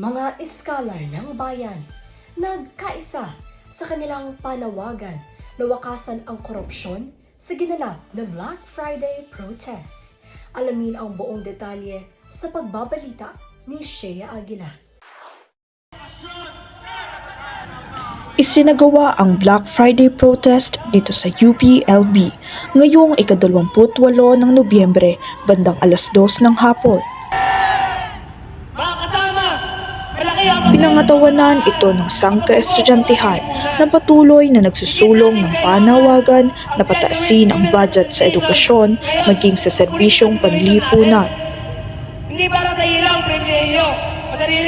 mga iskalar ng bayan nagkaisa sa kanilang panawagan na wakasan ang korupsyon sa ginanap na Black Friday protests. Alamin ang buong detalye sa pagbabalita ni Shea Aguila. Isinagawa ang Black Friday protest dito sa UPLB ngayong ikadalawamputwalo ng Nobyembre bandang alas dos ng hapon. Mga kasama, malaki ang Pinangatawanan ito ng sangka estudyantehad na patuloy na nagsusulong ng panawagan na pataasin ang budget sa edukasyon maging sa serbisyong panlipunan. hindi para sa ilang pribileyo.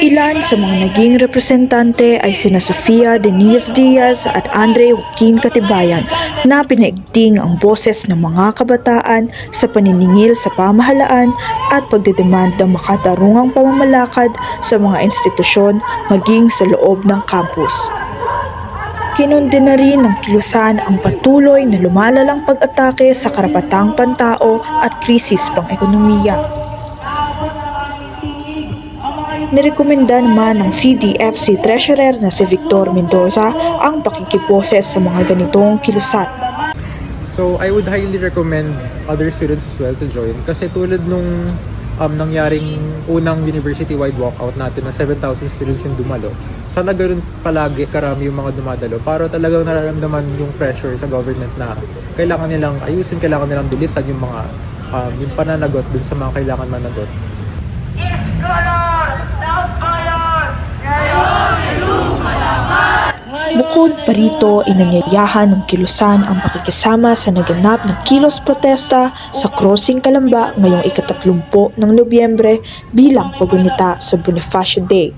Ilan sa mga naging representante ay sina Sofia Denise Diaz at Andre Joaquin Katibayan na pinaigting ang boses ng mga kabataan sa paniningil sa pamahalaan at pagdedemand ng makatarungang pamamalakad sa mga institusyon maging sa loob ng campus. Kinundi na rin ng kilusan ang patuloy na lumalalang pag-atake sa karapatang pantao at krisis pang-ekonomiya. Nirekomenda naman ng CDFC Treasurer na si Victor Mendoza ang pakikiposes sa mga ganitong kilusan. So I would highly recommend other students as well to join kasi tulad nung um, nangyaring unang university-wide walkout natin na 7,000 students yung dumalo. Sana ganoon palagi karami yung mga dumadalo para talagang nararamdaman yung pressure sa government na kailangan nilang ayusin, kailangan nilang bilisan yung mga um, yung pananagot dun sa mga kailangan managot. Bukod pa rito, inanyayahan ng kilusan ang pakikisama sa naganap ng kilos protesta sa Crossing Kalamba ngayong ikatatlumpo ng Nobyembre bilang pagunita sa Bonifacio Day.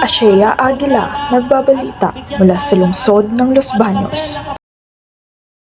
Ashea Aguila, nagbabalita mula sa lungsod ng Los Baños.